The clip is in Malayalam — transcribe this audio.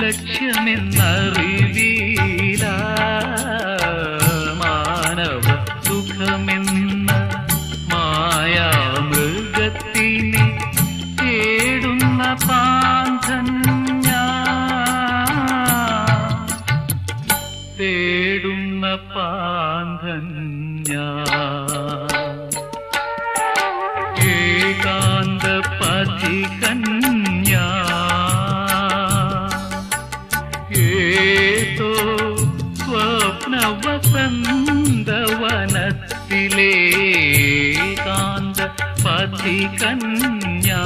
ലക്ഷ്യമെന്നറിവീല. മാനവ സുഖമെന്ന മായാമൃഗത്തിനെ തേടുന്ന പാന്തൻ തേടുന്ന പാന്തൻ ഞാൻ. ഏതോ സ്വപ്നവസന്തവനത്തിലേകാന്ത പഥികന്യാ